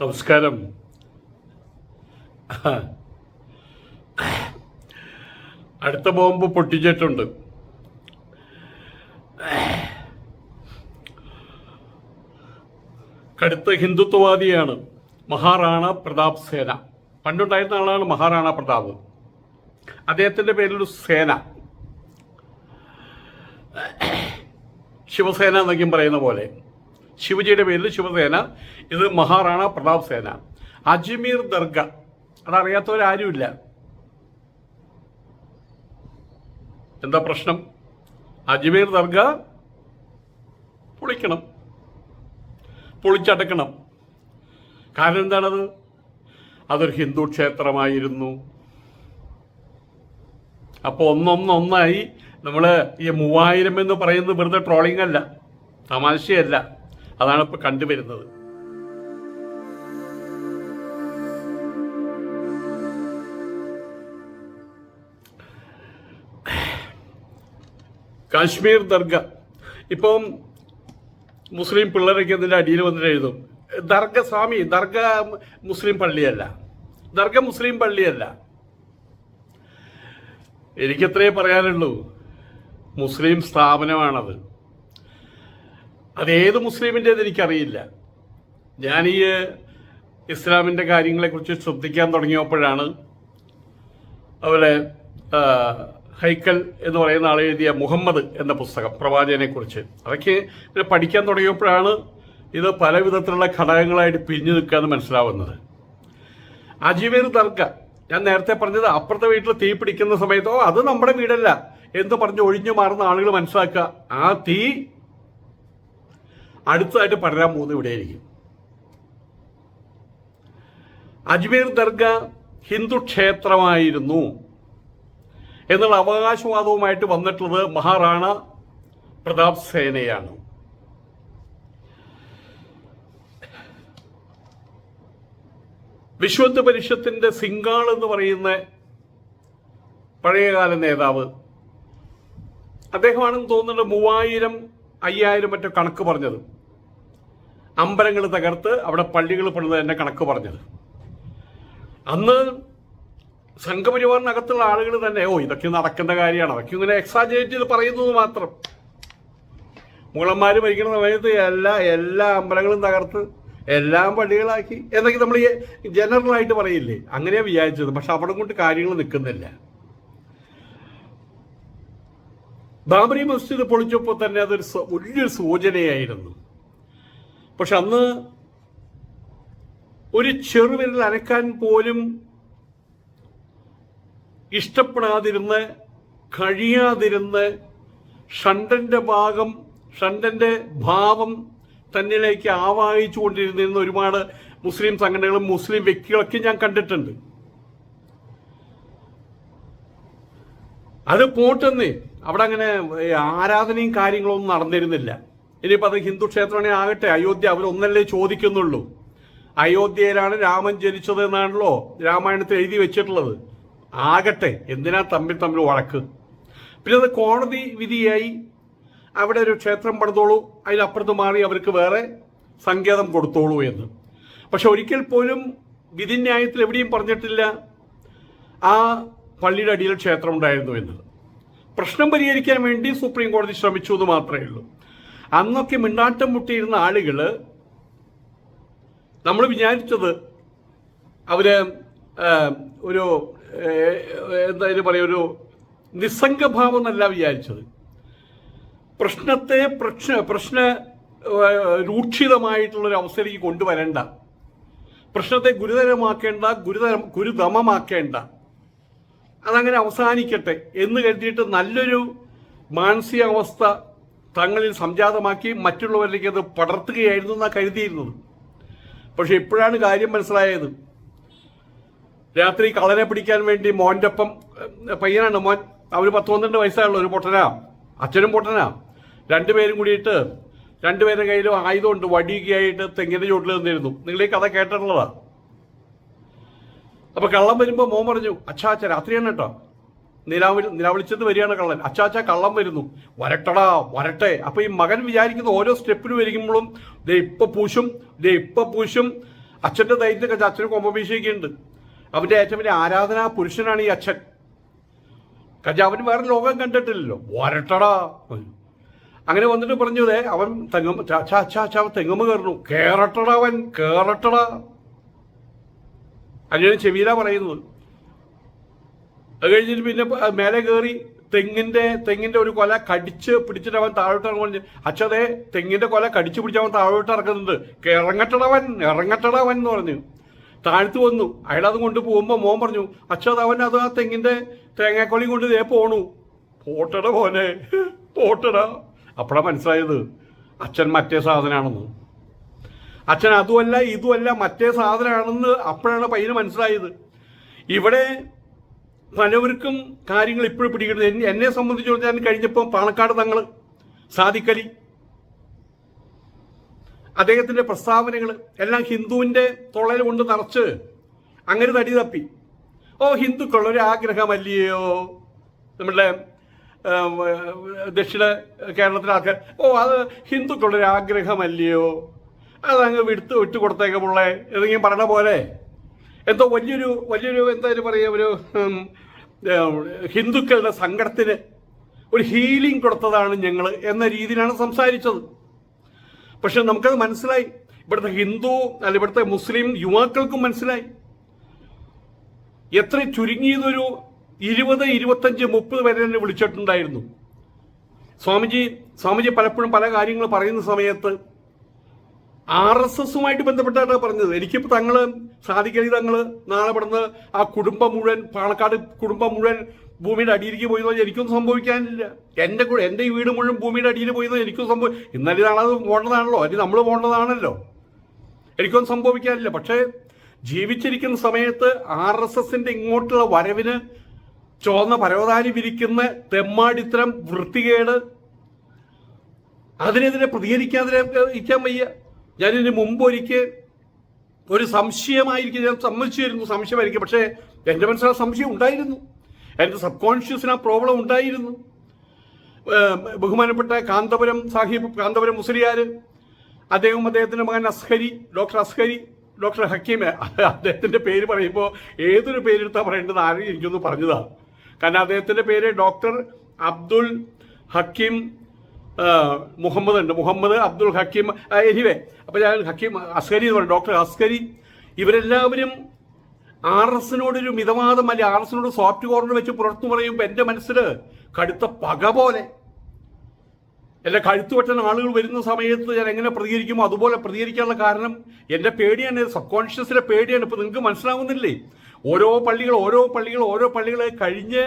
നമസ്കാരം. അടുത്ത ബോംബ് പൊട്ടിച്ചിട്ടുണ്ട്. കടുത്ത ഹിന്ദുത്വവാദിയാണ് മഹാറാണ പ്രതാപ് സേന. പണ്ടുണ്ടായിരുന്ന ആളാണ് മഹാറാണ പ്രതാപ്. അദ്ദേഹത്തിന്റെ പേരിലൊരു സേന. ശിവസേന എന്നൊക്കെയും പറയുന്ന പോലെ. ശിവജിയുടെ പേരിൽ ശിവസേന ഇത് മഹാറാണ പ്രതാപ് സേന. അജ്മീർ ദർഗ. അതറിയാത്തവരാരുമില്ല. എന്താ പ്രശ്നം? അജ്മീർ ദർഗ പൊളിക്കണം. പൊളിച്ചടക്കണം. കാരണം എന്താണത്? അതൊരു ഹിന്ദു ക്ഷേത്രമായിരുന്നു. അപ്പോൾ ഒന്നൊന്നൊന്നായി നമ്മൾ ഈ മൂവായിരം എന്ന് പറയുന്നത് വെറുതെ ട്രോളിംഗ് അല്ല. തമാശയല്ല. അതാണ് ഇപ്പോൾ കണ്ടുവരുന്നത്. കാശ്മീർ ദർഗ. ഇപ്പം മുസ്ലിം പിള്ളേരൊക്കെ അതിന്റെ അടിയിൽ വന്നിട്ട് എഴുതും. ദർഗ സ്വാമി ദർഗ മുസ്ലിം പള്ളിയല്ല. ദർഗ മുസ്ലിം പള്ളിയല്ല. എനിക്കത്രേ പറയാനുള്ളൂ. മുസ്ലിം സ്ഥാപനമാണത്. അതേത് മുസ്ലിമിന്റെ എനിക്കറിയില്ല. ഞാൻ ഈ ഇസ്ലാമിന്റെ കാര്യങ്ങളെക്കുറിച്ച് ശ്രദ്ധിക്കാൻ തുടങ്ങിയപ്പോഴാണ് അതുപോലെ ഹൈക്കൽ എന്ന് പറയുന്ന ആൾ എഴുതിയ മുഹമ്മദ് എന്ന പുസ്തകം പ്രവാചകനെക്കുറിച്ച്. അതൊക്കെ പഠിക്കാൻ തുടങ്ങിയപ്പോഴാണ് ഇത് പല വിധത്തിലുള്ള ഘടകങ്ങളായിട്ട് പിരിഞ്ഞു നിൽക്കുകയെന്ന് മനസ്സിലാവുന്നത്. അജീവേർ ദർഗ ഞാൻ നേരത്തെ പറഞ്ഞത് അപ്പുറത്തെ വീട്ടിൽ തീ പിടിക്കുന്ന സമയത്തോ അത് നമ്മുടെ വീടല്ല എന്ന് പറഞ്ഞ് ഒഴിഞ്ഞു മാറുന്ന ആളുകൾ മനസ്സിലാക്കുക. ആ തീ അടുത്തതായിട്ട് പടരാൻ പോകുന്നത് ഇവിടെയായിരിക്കും. അജ്മീർ ദർഗ ഹിന്ദു ക്ഷേത്രമായിരുന്നു എന്നുള്ള അവകാശവാദവുമായിട്ട് വന്നിട്ടുള്ളത് മഹാറാണ പ്രതാപ് സേനയാണ്. വിശ്വന്ത് പരിഷത്തിന്റെ സിംഗാൾ എന്ന് പറയുന്ന പഴയകാല നേതാവ്. അദ്ദേഹമാണെന്ന് തോന്നുന്നുണ്ട് മൂവായിരം അയ്യായിരം മറ്റോ കണക്ക് പറഞ്ഞത്. അമ്പലങ്ങൾ തകർത്ത് അവിടെ പള്ളികൾ പണിത് എന്നെ കണക്ക് പറഞ്ഞത്. അന്ന് സംഘപരിവാറിനകത്തുള്ള ആളുകൾ തന്നെ ഓ ഇതൊക്കെ നടക്കേണ്ട കാര്യമാണ്. അതൊക്കെ ഇങ്ങനെ എക്സാജറേറ്റ് ചെയ്ത് പറയുന്നത് മാത്രം. മുളന്മാർ ഭരിക്കുന്ന സമയത്ത് എല്ലാ എല്ലാ അമ്പലങ്ങളും തകർത്ത് എല്ലാം പള്ളികളാക്കി എന്നൊക്കെ നമ്മൾ ജനറൽ ആയിട്ട് പറയില്ലേ? അങ്ങനെയാ വിചാരിച്ചത്. പക്ഷെ അവിടെ കൊണ്ട് കാര്യങ്ങൾ നിൽക്കുന്നില്ല. ബാബറി മസ്ജിദ് പൊളിച്ചപ്പോൾ തന്നെ അതൊരു വലിയൊരു സൂചനയായിരുന്നു. പക്ഷെ അന്ന് ഒരു ചെറുവിരൽ അനക്കാൻ പോലും ഇഷ്ടപ്പെടാതിരുന്ന് കഴിയാതിരുന്ന് ഷണ്ടന്റെ ഭാഗം ഷണ്ടന്റെ ഭാവം തന്നിലേക്ക് ആവാഹിച്ചു കൊണ്ടിരുന്നിരുന്ന ഒരുപാട് മുസ്ലിം സംഘടനകളും മുസ്ലിം വ്യക്തികളൊക്കെ ഞാൻ കണ്ടിട്ടുണ്ട്. അത് പോട്ടെന്നേ. അവിടെ അങ്ങനെ ആരാധനയും കാര്യങ്ങളൊന്നും നടന്നിരുന്നില്ല. ഇനിയിപ്പോൾ അത് ഹിന്ദു ക്ഷേത്രമാണെങ്കിൽ ആകട്ടെ. അയോധ്യ അവരൊന്നല്ലേ ചോദിക്കുന്നുള്ളൂ. അയോധ്യയിലാണ് രാമൻ ജനിച്ചത് എന്നാണല്ലോ രാമായണത്തിൽ എഴുതി വെച്ചിട്ടുള്ളത്. ആകട്ടെ എന്തിനാ തമ്മിൽ തമ്മിൽ വഴക്ക്? പിന്നെ അത് കോടതി വിധിയായി. അവിടെ ഒരു ക്ഷേത്രം പണിതോളൂ അതിനപ്പുറത്ത് മാറി അവർക്ക് വേറെ സങ്കേതം കൊടുത്തോളൂ എന്ന്. പക്ഷെ ഒരിക്കൽ പോലും വിധിന്യായത്തിൽ എവിടെയും പറഞ്ഞിട്ടില്ല ആ പള്ളിയുടെ അടിയിൽ ക്ഷേത്രം ഉണ്ടായിരുന്നു എന്നത്. പ്രശ്നം പരിഹരിക്കാൻ വേണ്ടി സുപ്രീം കോടതി ശ്രമിച്ചു എന്ന് മാത്രമേ ഉള്ളൂ. അന്നൊക്കെ മിണ്ടാട്ടം മുട്ടിയിരുന്ന ആളുകൾ നമ്മൾ വിചാരിച്ചത് അവർ ഒരു എന്താ എന്തായാലും പറയുക ഒരു നിസ്സംഗഭാവം എന്നല്ല വിചാരിച്ചത്. പ്രശ്നത്തെ പ്രശ്ന പ്രശ്ന രൂക്ഷിതമായിട്ടുള്ളൊരു അവസ്ഥയിലേക്ക് കൊണ്ടുവരേണ്ട. പ്രശ്നത്തെ ഗുരുതരമാക്കേണ്ട ഗുരുതരം ഗുരുതമമാക്കേണ്ട. അതങ്ങനെ അവസാനിക്കട്ടെ എന്ന് കരുതിയിട്ട് നല്ലൊരു മാനസികാവസ്ഥ തങ്ങളിൽ സംജാതമാക്കി മറ്റുള്ളവരിലേക്ക് അത് പടർത്തുകയായിരുന്നു എന്നാണ് കരുതിയിരുന്നത്. പക്ഷെ ഇപ്പോഴാണ് കാര്യം മനസ്സിലായത്. രാത്രി കള്ളനെ പിടിക്കാൻ വേണ്ടി മോന്റെ ഒപ്പം പയ്യനാണ് മോൻ. അവർ പത്ത് പന്ത്രണ്ട് വയസ്സായുള്ള ഒരു പൊട്ടനാ. അച്ഛനും പൊട്ടനാ. രണ്ടുപേരും കൂടിയിട്ട് രണ്ടുപേരുടെ കയ്യിലും ആയുധമുണ്ട്. വടിയൊക്കെയായിട്ട് തെങ്ങിന്റെ ചുവട്ടിൽ നിന്നിരുന്നു. നിങ്ങൾ ഈ കഥ കേട്ടിട്ടുള്ളതാ. അപ്പൊ കള്ളം വരുമ്പോൾ മോൻ പറഞ്ഞു അച്ഛാ അച്ഛ രാത്രിയാണ് കേട്ടോ. നിലാവിൽ നിലാവിളിച്ചത് വരികയാണ് കള്ളൻ. അച്ചാച്ച കള്ളം വരുന്നു. വരട്ടടാ വരട്ടെ. അപ്പൊ ഈ മകൻ വിചാരിക്കുന്ന ഓരോ സ്റ്റെപ്പിന് വരിക്കുമ്പോഴും ദേ ഇപ്പൊ പൂശും ദേ ഇപ്പൊ പൂശും. അച്ഛന്റെ ധൈര്യത്തെ അച്ഛന് കൊമ്പഭീഷയൊക്കെ ഉണ്ട് അവന്റെ ഏറ്റവും വലിയ ആരാധനാ പുരുഷനാണ് ഈ അച്ഛൻ. കാരണം അവൻ വേറെ ലോകം കണ്ടിട്ടില്ലല്ലോ. വരട്ടടാ. അങ്ങനെ വന്നിട്ട് പറഞ്ഞു ദേ അവൻ തെങ്ങും ചാ തെങ്ങുമ്പ് കയറുന്നു. കേറട്ടടാ അവൻ കേറട്ടടാ. അങ്ങനെ ചെവിയിലാ പറയുന്നത്. അത് കഴിഞ്ഞിട്ട് പിന്നെ മേലെ കയറി തെങ്ങിന്റെ തെങ്ങിന്റെ ഒരു കൊല കടിച്ച് പിടിച്ചിട്ട് അവൻ താഴോട്ട് ഇറങ്ങി അച്ഛതേ തെങ്ങിന്റെ കൊല കടിച്ച് പിടിച്ച് അവൻ താഴോട്ട് ഇറക്കുന്നുണ്ട്. ഇറങ്ങട്ടടവൻ ഇറങ്ങട്ടടവൻ എന്ന് പറഞ്ഞു. താഴ്ത്തു വന്നു. അയാളത് കൊണ്ട് പോകുമ്പോ മോൻ പറഞ്ഞു അച്ഛത് അവൻ അത് ആ തെങ്ങിന്റെ തേങ്ങാക്കൊലി കൊണ്ട് ദേ പോണു. പോട്ടട പോനെ പോട്ടട. അപ്പഴാ മനസ്സിലായത് അച്ഛൻ മറ്റേ സാധനമാണെന്ന് അച്ഛൻ അതുമല്ല ഇതുമല്ല മറ്റേ സാധനമാണെന്ന് അപ്പോഴാണ് പയ്യന് മനസ്സിലായത്. ഇവിടെ പലവർക്കും കാര്യങ്ങൾ ഇപ്പോഴും പിടിക്കുന്നത് എന്നെ- സംബന്ധിച്ച് ഞാൻ കഴിഞ്ഞപ്പോൾ പാണക്കാട് തങ്ങൾ സാദിക്കലി അദ്ദേഹത്തിന്റെ പ്രസ്താവനകൾ എല്ലാം ഹിന്ദുവിന്റെ തൊള്ളൽ കൊണ്ട് നിറച്ച് അങ്ങനെ തടി തപ്പി. ഓ ഹിന്ദുക്കളുടെ ആഗ്രഹമല്ലയോ? നമ്മുടെ ദക്ഷിണ കേരളത്തിലെ ആൾക്കാർ. ഓ അത് ഹിന്ദുക്കളുടെ ആഗ്രഹമല്ലയോ? അതങ്ങ് വിടുത്ത് വിട്ടുകൊടുത്തേക്കുമുള്ള ഏതെങ്കിലും പറഞ്ഞ പോലെ. എന്തോ വലിയൊരു വലിയൊരു എന്തായാലും പറയുക ഒരു ഹിന്ദുക്കളുടെ സങ്കടത്തിന് ഒരു ഹീലിംഗ് കൊടുത്തതാണ് ഞങ്ങൾ എന്ന രീതിയിലാണ് സംസാരിച്ചത്. പക്ഷെ നമുക്കത് മനസ്സിലായി. ഇവിടുത്തെ ഹിന്ദു അല്ല ഇവിടുത്തെ മുസ്ലിം യുവാക്കൾക്കും മനസ്സിലായി. എത്ര ചുരുങ്ങിയതൊരു ഇരുപത് ഇരുപത്തഞ്ച് മുപ്പത് വരെ തന്നെ വിളിച്ചിട്ടുണ്ടായിരുന്നു. സ്വാമിജി സ്വാമിജി പലപ്പോഴും പല കാര്യങ്ങൾ പറയുന്ന സമയത്ത് ആർ എസ് എസുമായിട്ട് ബന്ധപ്പെട്ടാണ് പറഞ്ഞത്. എനിക്കിപ്പോൾ തങ്ങൾ സാധിക്കരുത് തങ്ങൾ നാളെ പടന്ന് ആ കുടുംബം മുഴുവൻ പാണക്കാട് കുടുംബം മുഴുവൻ ഭൂമിയുടെ അടിയിലേക്ക് പോയി എന്ന് എനിക്കൊന്നും സംഭവിക്കാനില്ല. എന്റെ കൂടെ എന്റെ വീട് മുഴുവൻ ഭൂമിയുടെ അടിയിൽ പോയി എന്ന് എനിക്കും സംഭവം ഇന്നലെ നാളെ അത് പോകേണ്ടതാണല്ലോ അല്ലെങ്കിൽ നമ്മൾ പോകേണ്ടതാണല്ലോ എനിക്കൊന്നും സംഭവിക്കാനില്ല. പക്ഷേ ജീവിച്ചിരിക്കുന്ന സമയത്ത് ആർ എസ് എസിന്റെ ഇങ്ങോട്ടുള്ള വരവിന് ചുവന്ന പരവതാനി വിരിക്കുന്ന തെമ്മാടിത്തരം വൃത്തികേട് അതിനെതിരെ പ്രതികരിക്കാതിരിക്കാൻ വയ്യ. ഞാനിതിന് മുമ്പ് ഒരിക്കൽ ഒരു സംശയമായിരിക്കും ഞാൻ സമ്മതിച്ചിരുന്നു സംശയമായിരിക്കും. പക്ഷേ എന്റെ മനസ്സിൽ ആ സംശയം ഉണ്ടായിരുന്നു. എന്റെ സബ് കോൺഷ്യസിന് ആ പ്രോബ്ലം ഉണ്ടായിരുന്നു. ബഹുമാനപ്പെട്ട കാന്തപുരം സാഹിബ് കാന്തപുരം മുസ്ലിയാർ അദ്ദേഹം അദ്ദേഹത്തിന്റെ മകൻ അസ്ഹരി ഡോക്ടർ അസ്ഹരി ഡോക്ടർ ഹക്കീം അദ്ദേഹത്തിന്റെ പേര് പറയുമ്പോൾ ഏതൊരു പേരെടുത്താൽ പറയേണ്ടത് ആരും എനിക്കൊന്ന് പറഞ്ഞതാണ് കാരണം അദ്ദേഹത്തിന്റെ പേര് ഡോക്ടർ അബ്ദുൾ ഹക്കീം മുഹമ്മദ് ഉണ്ട്. മുഹമ്മദ് അബ്ദുൽ ഹക്കീം എനിവേ അപ്പോൾ ഞാൻ ഹക്കീം അസ്കരി എന്ന് പറയും ഡോക്ടർ അസ്കരി. ഇവരെല്ലാവരും ആർ എസിനോടൊരു മിതവാദം അല്ലെ ആർ എസിനോട് സോഫ്റ്റ് കോർണർ വെച്ച് പുറത്തു പറയുമ്പോൾ എന്റെ മനസ്സിൽ കടുത്ത പക പോലെ. എന്റെ കഴുത്തു വെട്ടുന്ന ആളുകൾ വരുന്ന സമയത്ത് ഞാൻ എങ്ങനെ പ്രതികരിക്കുമോ അതുപോലെ പ്രതികരിക്കാനുള്ള കാരണം എന്റെ പേടിയാണ് സബ് കോൺഷ്യസിലെ പേടിയാണ്. ഇപ്പോൾ നിങ്ങൾക്ക് മനസ്സിലാവുന്നില്ലേ? ഓരോ പള്ളികൾ ഓരോ പള്ളികൾ ഓരോ പള്ളികൾ കഴിഞ്ഞ്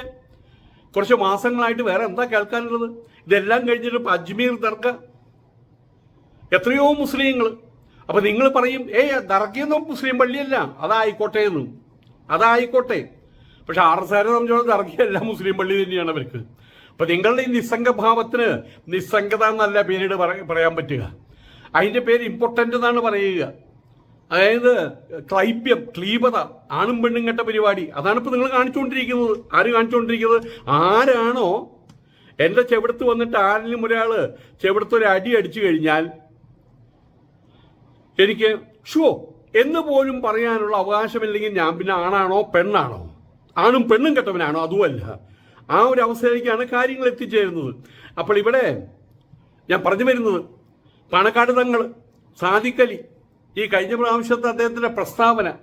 കുറച്ച് മാസങ്ങളായിട്ട് വേറെ എന്താ കേൾക്കാനുള്ളത്? ഇതെല്ലാം കഴിഞ്ഞിട്ട് ഇപ്പം അജ്മീർ ദർഗ എത്രയോ മുസ്ലിങ്ങൾ അപ്പൊ നിങ്ങൾ പറയും ഏയ് ദർഗയൊന്നും മുസ്ലിം പള്ളിയല്ല. അതായിക്കോട്ടെ എന്ന് അതായിക്കോട്ടെ. പക്ഷെ ആർ എസ് ആരെ സംബന്ധിച്ചോളം ദർഗയല്ല മുസ്ലിം പള്ളി തന്നെയാണ് അവർക്ക്. അപ്പൊ നിങ്ങളുടെ ഈ നിസ്സംഗഭാവത്തിന് നിസ്സംഗത എന്നല്ല പിന്നീട് പറയാൻ പറ്റുക. അതിന്റെ പേര് ഇമ്പോർട്ടന്റ് എന്നാണ് പറയുക. അതായത് ക്ലൈപ്യം ക്ലീബത ആണും പെണ്ണും കെട്ട പരിപാടി. അതാണ് ഇപ്പൊ നിങ്ങൾ കാണിച്ചുകൊണ്ടിരിക്കുന്നത്. ആര് കാണിച്ചുകൊണ്ടിരിക്കുന്നത്? ആരാണോ എന്റെ ചെവിടത്ത് വന്നിട്ട് ആരെങ്കിലും ഒരാൾ ചെവിടത്ത് ഒരു അടി അടിച്ചു കഴിഞ്ഞാൽ എനിക്ക് ഷോ എന്ന് പോലും പറയാനുള്ള അവകാശമില്ലെങ്കിൽ ഞാൻ പിന്നെ ആണാണോ പെണ്ണാണോ? ആണും പെണ്ണും കെട്ടവനാണോ? അതുമല്ല. ആ ഒരു അവസ്ഥയിലേക്കാണ് കാര്യങ്ങൾ എത്തിച്ചേരുന്നത്. അപ്പോൾ ഇവിടെ ഞാൻ പറഞ്ഞു വരുന്നത് പാണക്കാട് തങ്ങൾ സാധിക്കലി ഈ കഴിഞ്ഞ പ്രാവശ്യത്തെ അദ്ദേഹത്തിന്റെ പ്രസ്താവന.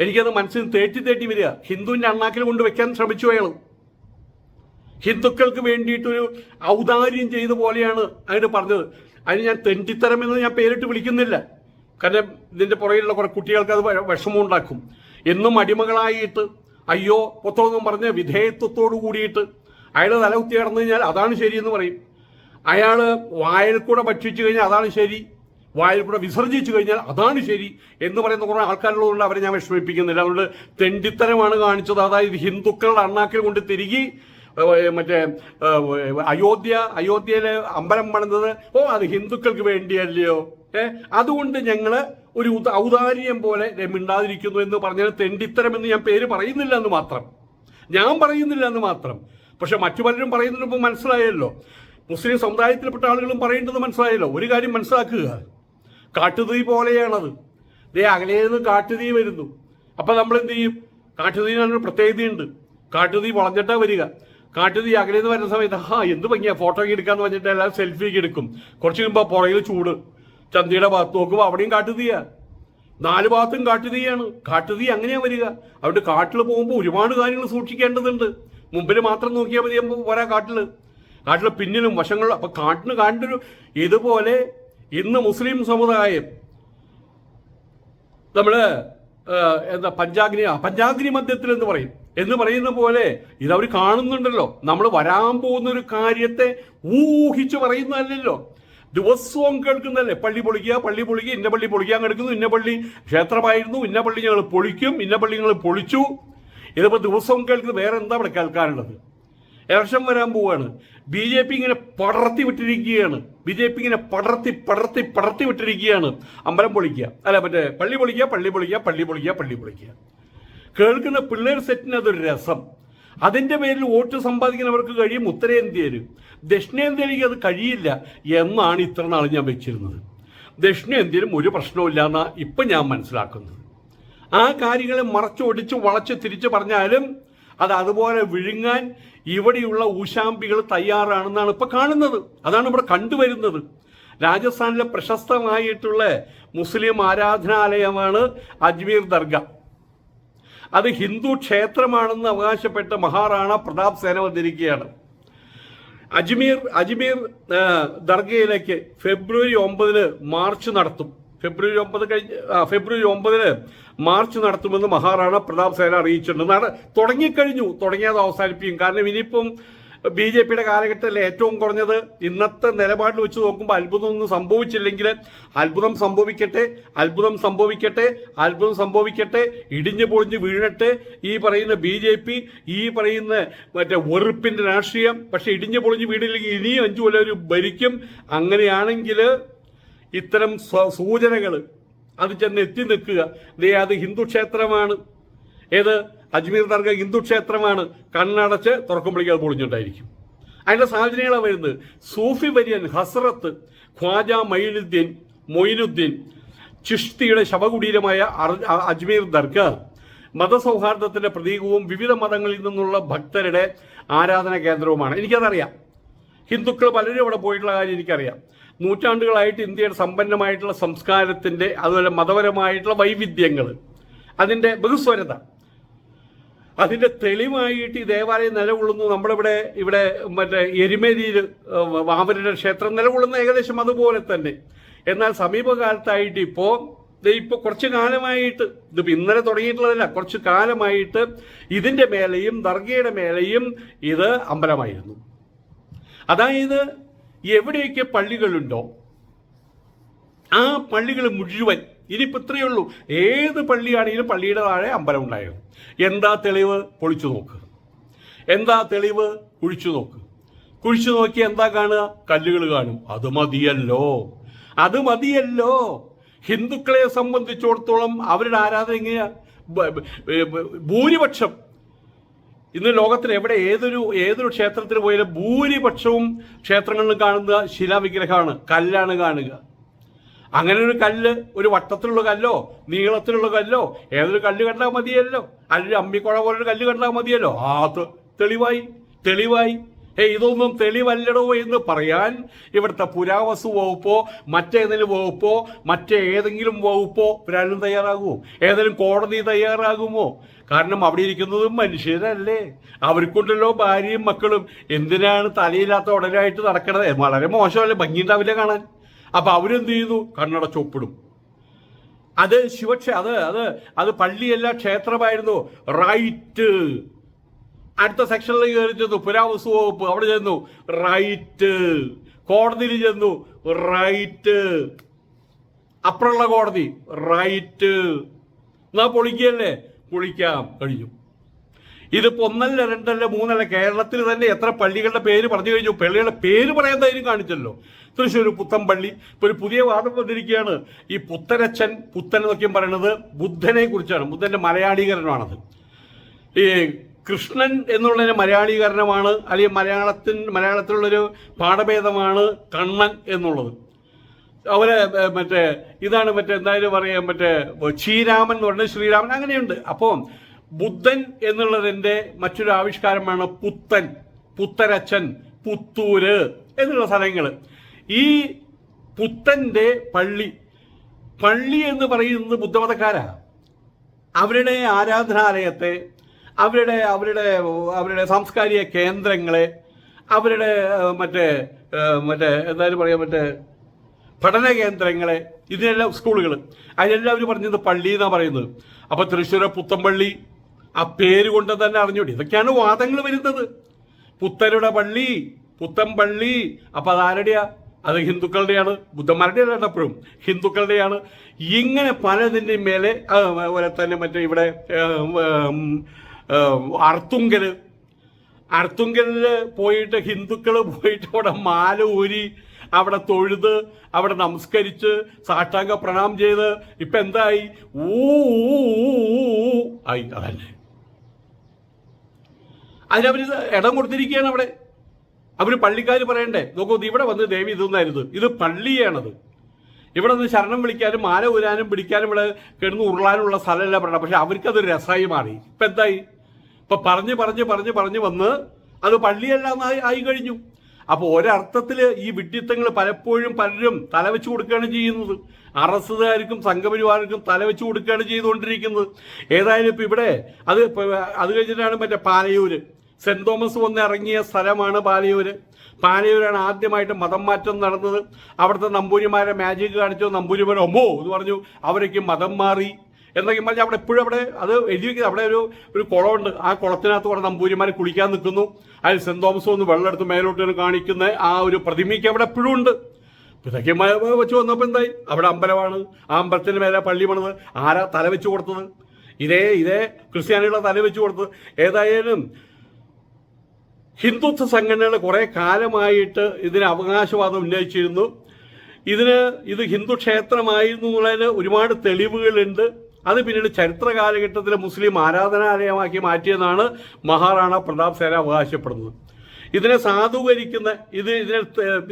എനിക്കത് മനസ്സിൽ തേറ്റി തേറ്റി വരിക. ഹിന്ദുവിന്റെ അണ്ണാക്കിൽ കൊണ്ട് വെക്കാൻ ശ്രമിച്ചു അയാൾ. ഹിന്ദുക്കൾക്ക് വേണ്ടിയിട്ടൊരു ഔദാര്യം ചെയ്ത പോലെയാണ് അതിന് പറഞ്ഞത്. അതിന് ഞാൻ തെണ്ടിത്തരം എന്ന് ഞാൻ പേരിട്ട് വിളിക്കുന്നില്ല. കാരണം ഇതിന്റെ പുറകിലുള്ള കുറെ കുട്ടികൾക്ക് അത് വിഷമമുണ്ടാക്കും. എന്നും അടിമകളായിട്ട് അയ്യോ പുത്തോന്നും പറഞ്ഞ വിധേയത്വത്തോടു കൂടിയിട്ട് അയാൾ തലകുത്തി കടന്നു കഴിഞ്ഞാൽ അതാണ് ശരി എന്ന് പറയും. അയാൾ വായിൽ കൂടെ ഭക്ഷിച്ചു കഴിഞ്ഞാൽ അതാണ് ശരി. വായിൽ കൂടെ വിസർജിച്ചു കഴിഞ്ഞാൽ അതാണ് ശരി എന്ന് പറയുന്ന കുറേ ആൾക്കാരുള്ളതുകൊണ്ട് അവരെ ഞാൻ വിഷമിപ്പിക്കുന്നില്ല. അതുകൊണ്ട് തെണ്ടിത്തരമാണ് കാണിച്ചത്. അതായത് ഹിന്ദുക്കളുടെ അണ്ണാക്കിൽ കൊണ്ട് തിരികെ മറ്റേ ഏഹ് അയോധ്യ അയോധ്യയിലെ അമ്പലം പണിതത്. ഓ അത് ഹിന്ദുക്കൾക്ക് വേണ്ടിയല്ലയോ? ഏ അതുകൊണ്ട് ഞങ്ങൾ ഒരു ഔദാര്യം പോലെ മിണ്ടാതിരിക്കുന്നു എന്ന് പറഞ്ഞാൽ തെണ്ടിത്തരം എന്ന് ഞാൻ പേര് പറയുന്നില്ല എന്ന് മാത്രം. ഞാൻ പറയുന്നില്ല എന്ന് മാത്രം. പക്ഷെ മറ്റു പലരും പറയുന്നതിന് ഇപ്പം മനസ്സിലായല്ലോ. മുസ്ലിം സമുദായത്തിൽപ്പെട്ട ആളുകളും പറയേണ്ടത് മനസ്സിലായല്ലോ. ഒരു കാര്യം മനസ്സിലാക്കുക. കാട്ടുതീ പോലെയാണത്. ദേ അകലെ നിന്ന് കാട്ടുതീ വരുന്നു. അപ്പൊ നമ്മൾ എന്ത് ചെയ്യും കാട്ടുതീനൊരു പ്രത്യേകതയുണ്ട്. കാട്ടുതീ വളഞ്ഞിട്ടാ വരിക. കാട്ടുതീ അകലെ നിന്ന് വരുന്ന സമയത്ത് ആ എന്ത് ഭംഗിയാ ഫോട്ടോ എടുക്കാന്ന് പറഞ്ഞിട്ട് എല്ലാം സെൽഫി ഒക്കെ എടുക്കും. കുറച്ച് കഴിയുമ്പോ പുറകിൽ ചൂട്. ചന്തയുടെ ഭാഗത്ത് നോക്കുമ്പോൾ അവിടെയും കാട്ടുതീയാ നാല് ഭാഗത്തും കാട്ടുതീയാണ് കാട്ടുതീ അങ്ങനെയാ വരിക. അവിടെ കാട്ടിൽ പോകുമ്പോൾ ഒരുപാട് കാര്യങ്ങൾ സൂക്ഷിക്കേണ്ടതുണ്ട്. മുമ്പിൽ മാത്രം നോക്കിയാൽ മതി പോരാ കാട്ടിൽ. കാട്ടിലെ പിന്നിലും വശങ്ങളിലും അപ്പൊ കാട്ടിന് കാണ്ടൊരു ഇതുപോലെ ഇന്ന് മുസ്ലിം സമുദായം നമ്മൾ എന്താ പഞ്ചാഗ്നി? പഞ്ചാഗ്നി മധ്യത്തിൽ എന്ന് പറയും. എന്ന് പറയുന്ന പോലെ ഇത് അവർ കാണുന്നുണ്ടല്ലോ. നമ്മൾ വരാൻ പോകുന്ന ഒരു കാര്യത്തെ ഊഹിച്ച് പറയുന്നതല്ലല്ലോ. ദിവസവും കേൾക്കുന്നതല്ലേ? പള്ളി പൊളിക്കുക പള്ളി പൊളിക്കുക ഇന്ന പള്ളി പൊളിക്കാൻ കിടക്കുന്നു ഇന്ന പള്ളി ക്ഷേത്രമായിരുന്നു ഇന്ന പള്ളി ഞങ്ങൾ പൊളിക്കും ഇന്ന പള്ളി ഞങ്ങൾ പൊളിച്ചു. ഇതിപ്പോ ദിവസവും കേൾക്കുന്നത് വേറെ എന്താ ഇവിടെ കേൾക്കാനുള്ളത്? ഇലക്ഷൻ വരാൻ പോവാണ്. ബി ജെ പി ഇങ്ങനെ പടർത്തി വിട്ടിരിക്കുകയാണ്. ബി ജെ പി ഇങ്ങനെ പടർത്തി പടർത്തി പടർത്തി വിട്ടിരിക്കുകയാണ്. അമ്പലം പൊളിക്കുക. അല്ല മറ്റേ പള്ളി പൊളിക്കുക പള്ളി പൊളിക്കുക പള്ളി പൊളിക്കുക പള്ളി പൊളിക്കുക. കേൾക്കുന്ന പിള്ളേർ സെറ്റിന് അതൊരു രസം. അതിന്റെ പേരിൽ വോട്ട് സമ്പാദിക്കുന്നവർക്ക് കഴിയും ഉത്തരേന്ത്യയിൽ ദക്ഷിണേന്ത്യയിലേക്ക് അത് കഴിയില്ല എന്നാണ് ഇത്ര നാൾ ഞാൻ വെച്ചിരുന്നത്. ദക്ഷിണേന്ത്യയിലും ഒരു പ്രശ്നവുമില്ല ഇപ്പം ഇപ്പൊ ഞാൻ മനസ്സിലാക്കുന്നത്. ആ കാര്യങ്ങളെ മറച്ചൊടിച്ച് വളച്ച് തിരിച്ച് പറഞ്ഞാലും അത് അതുപോലെ വിഴുങ്ങാൻ ഇവിടെയുള്ള ഊശാമ്പികൾ തയ്യാറാണെന്നാണ് ഇപ്പൊ കാണുന്നത്. അതാണ് ഇവിടെ കണ്ടുവരുന്നത്. രാജസ്ഥാനിലെ പ്രശസ്തമായിട്ടുള്ള മുസ്ലിം ആരാധനാലയമാണ് അജ്മീർ ദർഗ. അത് ഹിന്ദു ക്ഷേത്രമാണെന്ന് അവകാശപ്പെട്ട മഹാറാണ പ്രതാപ് സേന വന്നിരിക്കുകയാണ്. അജ്മീർ അജ്മീർ ദർഗയിലേക്ക് ഫെബ്രുവരി ഒമ്പതിന് മാർച്ച് നടത്തും. ഫെബ്രുവരി ഒമ്പത് കഴിഞ്ഞ് ഫെബ്രുവരി ഒമ്പതിന് മാർച്ച് നടത്തുമെന്ന് മഹാറാണ പ്രതാപ് സേന അറിയിച്ചിട്ടുണ്ട്. തുടങ്ങിക്കഴിഞ്ഞു. തുടങ്ങിയത് അവസാനിപ്പിക്കും. കാരണം ഇനിയിപ്പം ബി ജെ പിയുടെ കാലഘട്ടത്തിൽ ഏറ്റവും കുറഞ്ഞത് ഇന്നത്തെ നിലപാടിൽ വെച്ച് നോക്കുമ്പോൾ അത്ഭുതമൊന്നും സംഭവിച്ചില്ലെങ്കിൽ അത്ഭുതം സംഭവിക്കട്ടെ അത്ഭുതം സംഭവിക്കട്ടെ അത്ഭുതം സംഭവിക്കട്ടെ ഇടിഞ്ഞു പൊളിഞ്ഞ് വീഴട്ടെ ഈ പറയുന്ന ബി ജെ പി ഈ പറയുന്ന മറ്റേ വെറുപ്പിന്റെ രാഷ്ട്രീയം പക്ഷെ ഇടിഞ്ഞു പൊളിഞ്ഞ് വീടില്ലെങ്കിൽ ഇനിയും അഞ്ചു കൊല്ലം ഭരിക്കും. അങ്ങനെയാണെങ്കിൽ ഇത്തരം സൂചനകൾ അത് ചെന്ന് എത്തി നിൽക്കുക. ദേ അത് ഹിന്ദു ക്ഷേത്രമാണ്. ഏത്? അജ്മീർ ദർഗ ഹിന്ദു ക്ഷേത്രമാണ്. കണ്ണടച്ച് തുറക്കുമ്പോഴേക്കും അത് പൊളിഞ്ഞുണ്ടായിരിക്കും അതിന്റെ സാഹചര്യങ്ങളാണ് വരുന്നത്. സൂഫി വര്യൻ ഹസ്രത്ത് ഖ്വാജ മൈനുദ്ദീൻ മൊയിനുദ്ദീൻ ചിഷ്തിയുടെ ശവകുടീരമായ അജ്മീർ ദർഗ മതസൗഹാർദ്ദത്തിന്റെ പ്രതീകവും വിവിധ മതങ്ങളിൽ നിന്നുള്ള ഭക്തരുടെ ആരാധന കേന്ദ്രവുമാണ്. എനിക്കതറിയാം. ഹിന്ദുക്കൾ പലരും അവിടെ പോയിട്ടുള്ള കാര്യം എനിക്കറിയാം. നൂറ്റാണ്ടുകളായിട്ട് ഇന്ത്യയുടെ സമ്പന്നമായിട്ടുള്ള സംസ്കാരത്തിന്റെ അതുപോലെ മതപരമായിട്ടുള്ള വൈവിധ്യങ്ങൾ അതിന്റെ ബഹുസ്വരത. അതിന്റെ തെളിവായിട്ട് ഈ ദേവാലയം നിലകൊള്ളുന്നു. നമ്മളിവിടെ ഇവിടെ മറ്റേ എരുമേലിയിൽ വാമനരുടെ ക്ഷേത്രം നിലകൊള്ളുന്ന ഏകദേശം അതുപോലെ തന്നെ. എന്നാൽ സമീപകാലത്തായിട്ട് ഇപ്പോൾ ഇപ്പോൾ കുറച്ചു കാലമായിട്ട് ഇതിപ്പോൾ ഇന്നലെ തുടങ്ങിയിട്ടുള്ളതല്ല കുറച്ച് കാലമായിട്ട് ഇതിന്റെ മേലെയും ദർഗയുടെ മേലെയും ഇത് അമ്പലമായിരുന്നു. അതായത് എവിടെയൊക്കെ പള്ളികളുണ്ടോ ആ പള്ളികൾ മുഴുവൻ ഇനിയിപ്പോൾ ഇത്രയേ ഉള്ളൂ. ഏത് പള്ളിയാണെങ്കിലും പള്ളിയുടെ താഴെ അമ്പലം ഉണ്ടായിരുന്നു. എന്താ തെളിവ്? പൊളിച്ചു നോക്ക്. എന്താ തെളിവ്? കുഴിച്ചു നോക്ക്. കുഴിച്ചു നോക്കി എന്താ കാണുക? കല്ലുകൾ കാണും. അത് മതിയല്ലോ. അത് മതിയല്ലോ. ഹിന്ദുക്കളെ സംബന്ധിച്ചിടത്തോളം അവരുടെ ആരാധന എങ്ങനെയാ? ഭൂരിപക്ഷം ഇന്ന് ലോകത്തിൽ എവിടെ ഏതൊരു ഏതൊരു ക്ഷേത്രത്തിൽ പോയാലും ഭൂരിപക്ഷവും ക്ഷേത്രങ്ങളിലും കാണുന്ന ശിലാവിഗ്രഹമാണ് കല്ലാണ് കാണുക. അങ്ങനെ ഒരു കല്ല് ഒരു വട്ടത്തിലുള്ള കല്ലോ നീളത്തിലുള്ള കല്ലോ ഏതൊരു കല്ല് കണ്ടാൽ മതിയല്ലോ? അല്ലെങ്കിൽ അമ്മിക്കുഴ പോലൊരു കല്ല് കണ്ടാൽ മതിയല്ലോ? ആ തെളിവായി തെളിവായി. ഏ ഇതൊന്നും തെളിവല്ലടോ എന്ന് പറയാൻ ഇവിടുത്തെ പുരാവസ്തു വകുപ്പോ മറ്റേതെങ്കിലും വകുപ്പോ മറ്റേതെങ്കിലും വകുപ്പോ ഒരാളും തയ്യാറാകുമോ? ഏതെങ്കിലും കോടതി തയ്യാറാകുമോ? കാരണം അവിടെ ഇരിക്കുന്നതും മനുഷ്യരല്ലേ. അവർക്കുണ്ടല്ലോ ഭാര്യയും മക്കളും. എന്തിനാണ് തലയില്ലാത്ത ഉടനായിട്ട് നടക്കണത്? വളരെ മോശമല്ലേ ഭംഗിയുണ്ടാവില്ല കാണാൻ. അപ്പൊ അവരെന്ത് ചെയ്യുന്നു? കണ്ണട ചൊപ്പിടും അത് ശിവക്ഷ അത് അത് അത് പള്ളിയല്ല ക്ഷേത്രമായിരുന്നു. റൈറ്റ്. അടുത്ത സെക്ഷനിൽ കയറി ചെന്നു. പുരാവസ്തു വകുപ്പ് അവിടെ ചെന്നു. റൈറ്റ് കോടതിയിൽ ചെന്നു. റൈറ്റ് അപ്പുറമുള്ള കോടതി. റൈറ്റ് എന്നാ പൊളിക്കല്ലേ പൊളിക്കാം. കഴിഞ്ഞു. ഇതിപ്പോ ഒന്നല്ല രണ്ടല്ല മൂന്നല്ല കേരളത്തിൽ തന്നെ എത്ര പള്ളികളുടെ പേര് പറഞ്ഞു കഴിഞ്ഞു. പള്ളികളുടെ പേര് പറയാൻ ധൈര്യം കാണിച്ചല്ലോ. തൃശ്ശൂർ പുത്തൻപള്ളി ഇപ്പൊ ഒരു പുതിയ വാദം വന്നിരിക്കുകയാണ്. ഈ പുത്തനച്ഛൻ പുത്തൻ എന്നൊക്കെയും പറയുന്നത് ബുദ്ധനെ കുറിച്ചാണ് ബുദ്ധന്റെ മലയാളീകരണമാണത്. ഈ കൃഷ്ണൻ എന്നുള്ളതിന് മലയാളീകരണമാണ് അല്ലെങ്കിൽ മലയാളത്തിൽ മലയാളത്തിലുള്ളൊരു പാഠഭേദമാണ് കണ്ണൻ എന്നുള്ളത്. അവരെ മറ്റേ ഇതാണ് മറ്റേ എന്തായാലും പറയാം മറ്റേ ശ്രീരാമൻ എന്ന് പറഞ്ഞ ശ്രീരാമൻ അങ്ങനെയുണ്ട്. അപ്പോൾ ബുദ്ധൻ എന്നുള്ളതിന്റെ മറ്റൊരു ആവിഷ്കാരമാണ് പുത്തൻ പുത്തരച്ചൻ പുത്തൂര് എന്നുള്ള സ്ഥലങ്ങൾ ഈ പുത്തന്റെ പള്ളി പള്ളി എന്ന് പറയുന്നത് ബുദ്ധമതക്കാരാണ് അവരുടെ ആരാധനാലയത്തെ അവരുടെ അവരുടെ അവരുടെ സാംസ്കാരിക കേന്ദ്രങ്ങളെ അവരുടെ മറ്റേ മറ്റേ എന്തായാലും പറയാം മറ്റേ പഠന കേന്ദ്രങ്ങളെ ഇതിനെല്ലാം സ്കൂളുകൾ അതിനെല്ലാം അവർ പറഞ്ഞത് പള്ളി എന്നാണ് പറയുന്നത്. അപ്പൊ തൃശ്ശൂരെ പുത്തമ്പള്ളി ആ പേര് കൊണ്ട് തന്നെ അറിഞ്ഞൂടി? ഇതൊക്കെയാണ് വാദങ്ങൾ വരുന്നത്. പുത്തരുടെ പള്ളി പുത്തമ്പള്ളി അപ്പൊ അതാരുടെയാ അത് ഹിന്ദുക്കളുടെയാണ്. ബുദ്ധന്മാരുടെ എപ്പോഴും ഹിന്ദുക്കളുടെയാണ്. ഇങ്ങനെ പലതിന്റെയും മേലെ അതുപോലെ തന്നെ മറ്റേ ഇവിടെ ഉം, അർത്തുങ്കലിൽ പോയിട്ട് ഹിന്ദുക്കൾ പോയിട്ട് അവിടെ മാല ഊരി അവിടെ തൊഴുത് അവിടെ നമസ്കരിച്ച് സാഷ്ടാംഗ പ്രണാം ചെയ്ത് ഇപ്പൊ എന്തായി? ഊ ആയി അതന്നെ. അതിനവര് ഇടം കൊടുത്തിരിക്കുകയാണ് അവിടെ. അവർ പള്ളിക്കാർ പറയണ്ടേ നോക്കൂ ഇവിടെ വന്ന് ദേവി ഇതൊന്നായിരുന്നു. ഇത് പള്ളിയാണത്. ഇവിടെ നിന്ന് ശരണം വിളിക്കാനും മാല ഊരാനും പിടിക്കാനും ഇവിടെ കിടന്ന് ഉരുളാനുള്ള സ്ഥലമല്ല പറയണം പക്ഷെ അവർക്കതൊരു രസമായി മാറി. ഇപ്പൊ എന്തായി? ഇപ്പൊ പറഞ്ഞ് പറഞ്ഞ് പറഞ്ഞ് പറഞ്ഞ് വന്ന് അത് പള്ളിയെല്ലാം ആയി കഴിഞ്ഞു. അപ്പോൾ ഒരർത്ഥത്തിൽ ഈ വിഡ്ഢിത്തങ്ങൾ പലപ്പോഴും പലരും തലവെച്ച് കൊടുക്കുകയാണ് ചെയ്യുന്നത്. അറസ്റ്റുകാർക്കും സംഘപരിവാർക്കും തലവെച്ച് കൊടുക്കുകയാണ് ചെയ്തുകൊണ്ടിരിക്കുന്നത്. ഏതായാലും ഇപ്പൊ ഇവിടെ അത് അത് കഴിഞ്ഞിട്ടാണ് മറ്റേ പാലയൂര്. സെന്റ് തോമസ് വന്ന് ഇറങ്ങിയ സ്ഥലമാണ് പാലയൂര്. പാലയൂരാണ് ആദ്യമായിട്ട് മതം മാറ്റം നടന്നത്. അവിടുത്തെ നമ്പൂരിമാരെ മാജിക് കാണിച്ചു. നമ്പൂരിമാരെ ഒമ്പോ എന്ന് പറഞ്ഞു. അവരൊക്കെ മതം മാറി. എന്നൊക്കെ പറഞ്ഞാൽ അവിടെ എപ്പോഴും അവിടെ അത് എഴുതി വെക്കുന്നത്. അവിടെ ഒരു ഒരു കുളമുണ്ട്. ആ കുളത്തിനകത്ത് കുറെ നമ്പൂരിമാർ കുളിക്കാൻ നിൽക്കുന്നു. അതിൽ സെന്റ് തോമസ് ഒന്ന് വെള്ളം എടുത്ത് മേലോട്ട് കാണിക്കുന്ന ആ ഒരു പ്രതിമയ്ക്ക് അവിടെ എപ്പോഴും ഉണ്ട്. ഇതൊക്കെ വെച്ച് വന്നപ്പോൾ എന്തായി? അവിടെ അമ്പലമാണ്. ആ അമ്പലത്തിന് മേലെ പള്ളി പണിത്. ആരാ തല വെച്ച് കൊടുത്തത്? ഇതേ ഇതേ ക്രിസ്ത്യാനികളെ തല വെച്ച് കൊടുത്തത്. ഏതായാലും ഹിന്ദുത്വ സംഘടനകൾ കുറെ കാലമായിട്ട് ഇതിന് അവകാശവാദം ഉന്നയിച്ചിരുന്നു. ഇതിന് ഇത് ഹിന്ദു ക്ഷേത്രമായിരുന്നു എന്നുള്ളതിന് ഒരുപാട് തെളിവുകളുണ്ട്. അത് ചരിത്ര കാലഘട്ടത്തിൽ മുസ്ലിം ആരാധനാലയമാക്കി മാറ്റിയെന്നാണ് മഹാറാണ പ്രതാപ് സേന അവകാശപ്പെടുന്നത്. ഇതിനെ സാധൂകരിക്കുന്ന ഇത് ഇതിനെ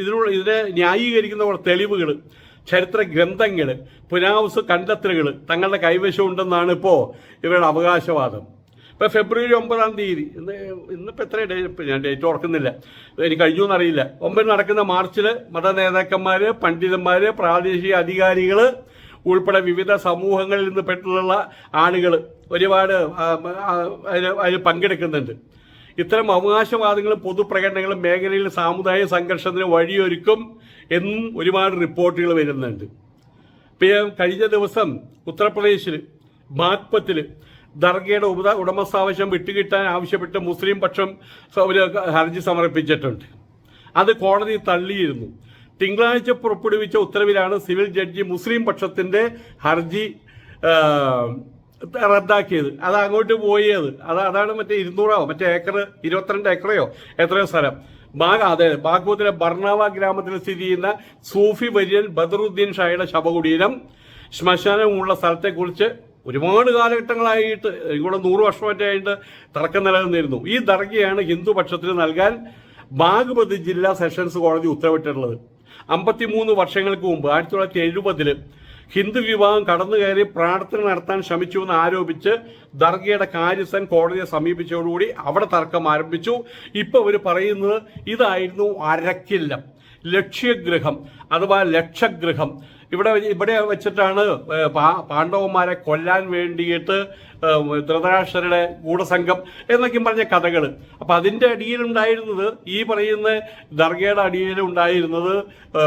ഇതിനുള്ള ഇതിനെ ന്യായീകരിക്കുന്ന തെളിവുകൾ ചരിത്ര ഗ്രന്ഥങ്ങൾ പുനാവസ് കണ്ടെത്തലുകൾ തങ്ങളുടെ കൈവശം ഉണ്ടെന്നാണ് ഇപ്പോൾ ഇവരുടെ അവകാശവാദം. ഇപ്പം ഫെബ്രുവരി ഒമ്പതാം തീയതി ഇന്ന് ഇന്നിപ്പോൾ എത്ര ഡേറ്റ് ഞാൻ ഡേറ്റ് ഓർക്കുന്നില്ല. എനിക്ക് കഴിഞ്ഞു എന്നറിയില്ല. ഒമ്പത് നടക്കുന്ന മാർച്ചിൽ മത നേതാക്കന്മാർ പണ്ഡിതന്മാർ പ്രാദേശിക അധികാരികൾ ഉൾപ്പെടെ വിവിധ സമൂഹങ്ങളിൽ നിന്ന് പെട്ടുള്ള ആളുകൾ ഒരുപാട് അതിൽ പങ്കെടുക്കുന്നുണ്ട്. ഇത്തരം അവകാശവാദങ്ങളും പൊതുപ്രകടനങ്ങളും മേഖലയിൽ സാമുദായിക സംഘർഷത്തിന് വഴിയൊരുക്കും എന്നും ഒരുപാട് റിപ്പോർട്ടുകൾ വരുന്നുണ്ട്. ഇപ്പൊ കഴിഞ്ഞ ദിവസം ഉത്തർപ്രദേശിൽ ബാഗ്പത്തിൽ ദർഗയുടെ ഉപ ഉടമസ്ഥാവശം വിട്ടുകിട്ടാൻ ആവശ്യപ്പെട്ട് മുസ്ലിം പക്ഷം ഒരു ഹർജി സമർപ്പിച്ചിട്ടുണ്ട്. അത് കോടതി തള്ളിയിരുന്നു. തിങ്കളാഴ്ച പുറപ്പെടുവിച്ച ഉത്തരവിലാണ് സിവിൽ ജഡ്ജി മുസ്ലിം പക്ഷത്തിന്റെ ഹർജി റദ്ദാക്കിയത്. അത് അങ്ങോട്ട് പോയത്. അത് അതാണ് മറ്റേ ഇരുന്നൂറോ മറ്റേ ഏക്കർ ഇരുപത്തിരണ്ട് ഏക്കറയോ എത്രയോ സ്ഥലം. ബാഗ് അതെ ബാഗ്പൂത്തിലെ ബർണാവ ഗ്രാമത്തിൽ സ്ഥിതി ചെയ്യുന്ന സൂഫി വര്യൻ ബദറുദ്ദീൻ ഷായുടെ ശവകുടീരം ശ്മശാനമുള്ള സ്ഥലത്തെക്കുറിച്ച് ഒരുപാട് കാലഘട്ടങ്ങളായിട്ട് ഇവിടെ നൂറ് വർഷമായിട്ട് ആയിട്ട് തർക്കം നിലനിന്നിരുന്നു. ഈ ദർഗയാണ് ഹിന്ദുപക്ഷത്തിന് നൽകാൻ ബാഗ്പതി ജില്ലാ സെഷൻസ് കോടതി ഉത്തരവിട്ടിട്ടുള്ളത്. അമ്പത്തിമൂന്ന് വർഷങ്ങൾക്ക് മുമ്പ് ആയിരത്തി തൊള്ളായിരത്തി എഴുപതിൽ ഹിന്ദു വിഭാഗം കടന്നു കയറി പ്രാർത്ഥന നടത്താൻ ശ്രമിച്ചു എന്ന് ആരോപിച്ച് ദർഗയുടെ കാര്യസ്ഥൻ കോടതിയെ സമീപിച്ചതോടുകൂടി അവിടെ തർക്കം ആരംഭിച്ചു. ഇപ്പൊ അവർ പറയുന്നത് ഇതായിരുന്നു അരക്കില്ലം ലക്ഷ്യഗൃഹം അഥവാ ലക്ഷഗൃഹം ഇവിടെ ഇവിടെ വെച്ചിട്ടാണ് പാണ്ഡവന്മാരെ കൊല്ലാൻ വേണ്ടിയിട്ട് ധൃതരാഷ്ട്രരുടെ ഗൂഢസംഘം എന്നൊക്കെ പറഞ്ഞ കഥകൾ അപ്പൊ അതിന്റെ അടിയിലുണ്ടായിരുന്നത് ഈ പറയുന്ന ദർഗയുടെ അടിയിലുണ്ടായിരുന്നത്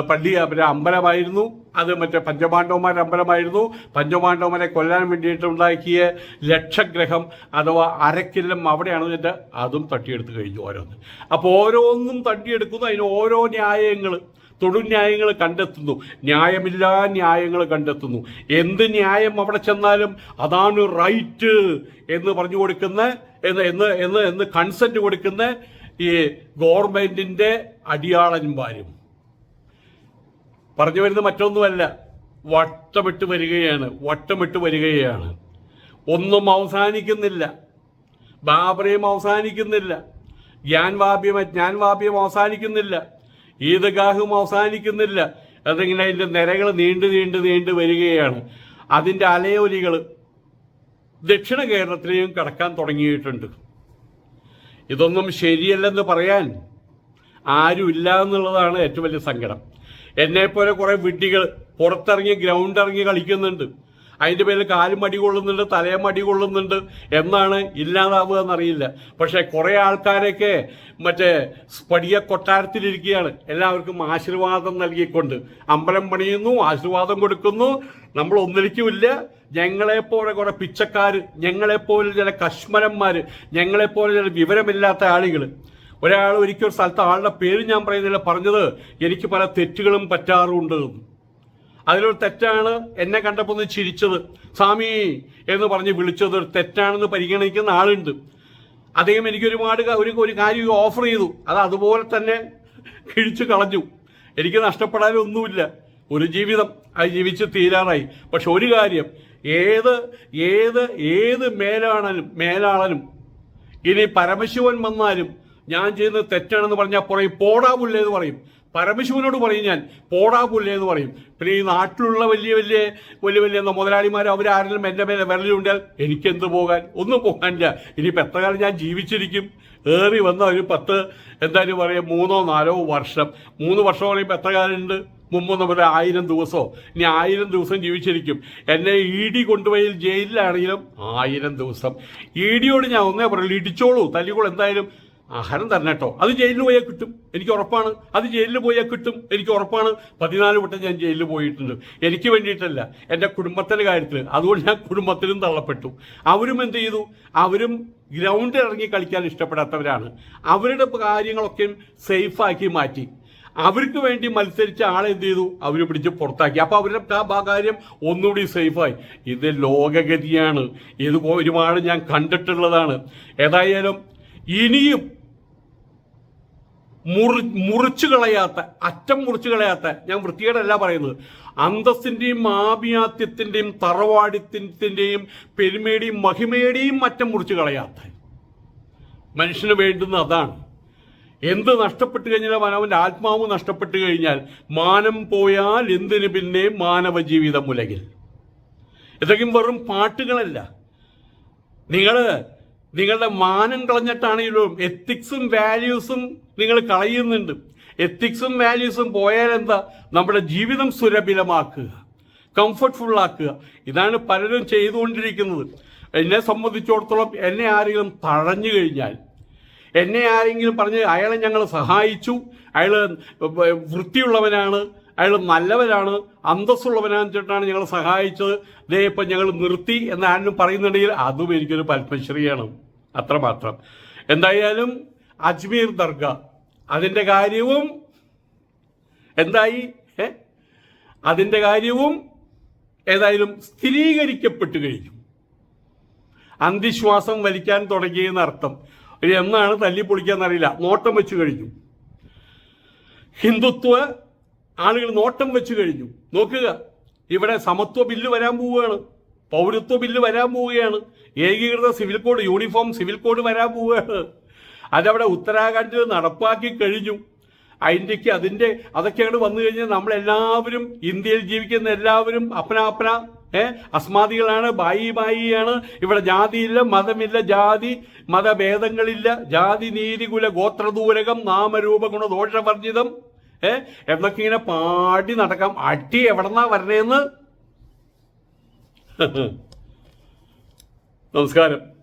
പള്ളി പിന്നെ അമ്പലമായിരുന്നു. അത് മറ്റേ പഞ്ചപാണ്ഡവന്മാരുടെ അമ്പലമായിരുന്നു. പഞ്ചപാണ്ഡവന്മാരെ കൊല്ലാൻ വേണ്ടിയിട്ട് ഉണ്ടാക്കിയ ലക്ഷഗ്രഹം അഥവാ അരക്കില്ലം അവിടെയാണ് എന്നിട്ട് അതും തട്ടിയെടുത്ത് കഴിഞ്ഞു ഓരോന്ന്. അപ്പോൾ ഓരോന്നും തട്ടിയെടുക്കുന്നു അതിന് ഓരോ ന്യായങ്ങൾ തൊടുന്യായങ്ങൾ കണ്ടെത്തുന്നു. ന്യായമില്ലാ ന്യായങ്ങൾ കണ്ടെത്തുന്നു. എന്ത് ന്യായം അവിടെ ചെന്നാലും അതാണ് റൈറ്റ് എന്ന് പറഞ്ഞു കൊടുക്കുന്ന എന്ന് എന്ന് എന്ന് എന്ന് കൺസെന്റ് കൊടുക്കുന്ന ഈ ഗവൺമെന്റിന്റെ അടിയാളന്മാരും. പറഞ്ഞു വരുന്നത് മറ്റൊന്നുമല്ല. വട്ടമിട്ട് വരികയാണ്. വട്ടമിട്ട് വരികയാണ്. ഒന്നും അവസാനിക്കുന്നില്ല. ബാബറിയും അവസാനിക്കുന്നില്ല. ജ്ഞാൻവാപ്യം ജ്ഞാൻവാപ്യം അവസാനിക്കുന്നില്ല. ഈദ്ഗാഹും അവസാനിക്കുന്നില്ല. അതിങ്ങനെ അതിന്റെ നിരകൾ നീണ്ടു നീണ്ടു നീണ്ടു വരികയാണ്. അതിന്റെ അലയൊലികൾ ദക്ഷിണ കേരളത്തിലെയും കടക്കാൻ തുടങ്ങിയിട്ടുണ്ട്. ഇതൊന്നും ശരിയല്ലെന്ന് പറയാൻ ആരുമില്ല എന്നുള്ളതാണ് ഏറ്റവും വലിയ സങ്കടം. എന്നെപ്പോലെ കുറേ വിഡ്ഢികൾ പുറത്തിറങ്ങി ഗ്രൗണ്ട് ഇറങ്ങി കളിക്കുന്നുണ്ട്. അതിന്റെ പേരിൽ കാലും മടി കൊള്ളുന്നുണ്ട് തലയും മടി കൊള്ളുന്നുണ്ട് എന്നാണ് ഇല്ലാതാവുക എന്നറിയില്ല. പക്ഷേ കുറേ ആൾക്കാരൊക്കെ മറ്റേ പടിയ കൊട്ടാരത്തിലിരിക്കുകയാണ്. എല്ലാവർക്കും ആശീർവാദം നൽകിക്കൊണ്ട്. അമ്പലം പണിയുന്നു ആശീർവാദം കൊടുക്കുന്നു. നമ്മൾ ഒന്നിരിക്കുമില്ല ഞങ്ങളെപ്പോലെ കുറെ പിച്ചക്കാർ ഞങ്ങളെപ്പോലെ ചില കശ്മരന്മാർ ഞങ്ങളെപ്പോലെ ചില വിവരമില്ലാത്ത ആളുകൾ ഒരാൾ ഒരിക്കൽ ഒരു സ്ഥലത്ത് ആളുടെ പേര് ഞാൻ പറയുന്നില്ല പറഞ്ഞത് എനിക്ക് പല തെറ്റുകളും പറ്റാറുണ്ട്. അതിലൊരു തെറ്റാണ് എന്നെ കണ്ടപ്പോൾ ഒന്ന് ചിരിച്ചത്. സ്വാമി എന്ന് പറഞ്ഞ് വിളിച്ചത് ഒരു തെറ്റാണെന്ന് പരിഗണിക്കുന്ന ആളുണ്ട്. അദ്ദേഹം എനിക്ക് ഒരുപാട് ഒരു ഒരു കാര്യം ഓഫർ ചെയ്തു. അത് അതുപോലെ തന്നെ കിഴിച്ചു കളഞ്ഞു. എനിക്ക് നഷ്ടപ്പെടാനൊന്നുമില്ല. ഒരു ജീവിതം. അത് ജീവിച്ച് തീരാറായി. പക്ഷെ ഒരു കാര്യം ഏത് ഏത് ഏത് മേലാളനും മേലാളനും ഇനി പരമശിവൻ വന്നാലും ഞാൻ ചെയ്യുന്നത് തെറ്റാണെന്ന് പറഞ്ഞാൽ പുറകെ പോടാവില്ല എന്ന് പറയും. പരമശിവനോട് പറയും ഞാൻ പോടാ പുല്ലേ എന്ന് പറയും. പിന്നെ ഈ നാട്ടിലുള്ള വലിയ വലിയ വലിയ വലിയ മുതലാളിമാർ അവരാരെങ്കിലും എന്റെ മേലെ വിരലുണ്ടാൽ എനിക്കെന്ത് പോകാൻ? ഒന്നും പോകാനില്ല. ഇനിയിപ്പോൾ എത്ര കാലം ഞാൻ ജീവിച്ചിരിക്കും? ഏറി വന്ന ഒരു പത്ത് എന്തായാലും പറയാം മൂന്നോ നാലോ വർഷം. മൂന്ന് വർഷം പറയുമ്പോൾ എത്ര കാലമുണ്ട്? മുമ്പ് നമ്മൾ ആയിരം ദിവസമോ ഇനി ആയിരം ദിവസം ജീവിച്ചിരിക്കും. എന്നെ ഇ ഡി കൊണ്ടുപോയി ജയിലിലാണെങ്കിലും ആയിരം ദിവസം. ഇ ഡിയോട് ഞാൻ ഒന്നേ പറയുള്ളൂ ഇടിച്ചോളൂ തല്ലിക്കോളൂ. എന്തായാലും ആഹാരം തന്നെ കേട്ടോ. അത് ജയിലിൽ പോയാൽ കിട്ടും. എനിക്ക് ഉറപ്പാണ്. അത് ജയിലിൽ പോയാൽ കിട്ടും. എനിക്ക് ഉറപ്പാണ്. പതിനാല് വട്ടം ഞാൻ ജയിലിൽ പോയിട്ടുണ്ട്. എനിക്ക് വേണ്ടിയിട്ടല്ല. എന്റെ കുടുംബത്തിന്റെ കാര്യത്തിൽ അതുകൊണ്ട് ഞാൻ കുടുംബത്തിലും തള്ളപ്പെട്ടു. അവരും എന്ത് ചെയ്തു? അവരും ഗ്രൗണ്ടിൽ ഇറങ്ങി കളിക്കാൻ ഇഷ്ടപ്പെടാത്തവരാണ്. അവരുടെ കാര്യങ്ങളൊക്കെയും സേഫാക്കി മാറ്റി. അവർക്ക് വേണ്ടി മത്സരിച്ച ആളെ എന്ത് ചെയ്തു? അവർ പിടിച്ച് പുറത്താക്കി. അപ്പോൾ അവരുടെ ആ കാര്യം ഒന്നുകൂടി സേഫായി ഇത് ലോകഗതിയാണ്. ഇത് ഒരുപാട് ഞാൻ കണ്ടിട്ടുള്ളതാണ്. ഏതായാലും ഇനിയും മുറി മുറിച്ചു കളയാത്ത അറ്റം മുറിച്ചു കളയാത്ത ഞാൻ വൃത്തികേടല്ല പറയുന്നത്. അന്തസ്സിന്റെയും ആഭിയാത്യത്തിന്റെയും തറവാടിത്തിന്റെയും പെരുമയുടെയും മഹിമയുടെയും അറ്റം മുറിച്ചു കളയാത്ത. മനുഷ്യന് വേണ്ടുന്ന അതാണ്. എന്ത് നഷ്ടപ്പെട്ടു കഴിഞ്ഞാൽ അവനവന്റെ ആത്മാവ് നഷ്ടപ്പെട്ടു കഴിഞ്ഞാൽ മാനം പോയാൽ എന്തിനു പിന്നെ മാനവ ജീവിതം ഇതൊക്കെയും വെറും പാട്ടുകളല്ല. നിങ്ങൾ നിങ്ങളുടെ മാനം കളഞ്ഞിട്ടാണെങ്കിലും എത്തിക്സും വാല്യൂസും നിങ്ങൾ കളയുന്നുണ്ട്. എത്തിക്സും വാല്യൂസും പോയാൽ എന്താ? നമ്മുടെ ജീവിതം സുരഭിലമാക്കുക. കംഫർട്ട്ഫുൾ ആക്കുക. ഇതാണ് പലരും ചെയ്തുകൊണ്ടിരിക്കുന്നത്. എന്നെ സംബന്ധിച്ചിടത്തോളം എന്നെ ആരെങ്കിലും തഴഞ്ഞു കഴിഞ്ഞാൽ എന്നെ ആരെങ്കിലും പറഞ്ഞ് അയാളെ ഞങ്ങൾ സഹായിച്ചു അയാൾ വൃത്തിയുള്ളവനാണ് അയാൾ നല്ലവരാണ് അന്തസ്സുള്ളവനാന്ന് വെച്ചിട്ടാണ് ഞങ്ങൾ സഹായിച്ചത്. ദേ ഇപ്പം ഞങ്ങൾ നിർത്തി എന്ന് പറയുന്നുണ്ടെങ്കിൽ അതും എനിക്കൊരു പത്മശ്രീയാണ്. അത്രമാത്രം. എന്തായാലും അജ്മീർ ദർഗ അതിന്റെ കാര്യവും എന്തായി? അതിന്റെ കാര്യവും ഏതായാലും സ്ഥിരീകരിക്കപ്പെട്ടു കഴിഞ്ഞു. അന്തിശ്വാസം വലിക്കാൻ തുടങ്ങിയെന്ന് അർത്ഥം എന്നാണ് തല്ലി അറിയില്ല നോട്ടം വെച്ചു കഴിഞ്ഞു. ഹിന്ദുത്വ ആളുകൾ നോട്ടം വെച്ചു കഴിഞ്ഞു. നോക്കുക. ഇവിടെ സമത്വ ബില്ല് വരാൻ പോവുകയാണ്. പൗരത്വ ബില്ല് വരാൻ പോവുകയാണ്. ഏകീകൃത civil code uniform civil code വരാൻ പോവുകയാണ്. അതവിടെ ഉത്തരാഖണ്ഡിൽ നടപ്പാക്കി കഴിഞ്ഞു. അതിന്റെക്ക് അതിന്റെ അങ്ങോട്ട് വന്നു കഴിഞ്ഞാൽ നമ്മളെല്ലാവരും ഇന്ത്യയിൽ ജീവിക്കുന്ന എല്ലാവരും അപ്പന അപ്പന ഏ അസ്മാദികളാണ് ബായി ബായിയാണ്. ഇവിടെ ജാതിയില്ല മതമില്ല ജാതി മതഭേദങ്ങളില്ല. ജാതി നീതികുല ഗോത്രദൂരകം നാമരൂപ ഗുണ ദോഷവർജിതം ഏ? എന്നൊക്കെ ഇങ്ങനെ പാടി നടക്കാം. അടി എവിടെന്നാ വരണേന്ന്? നമസ്കാരം.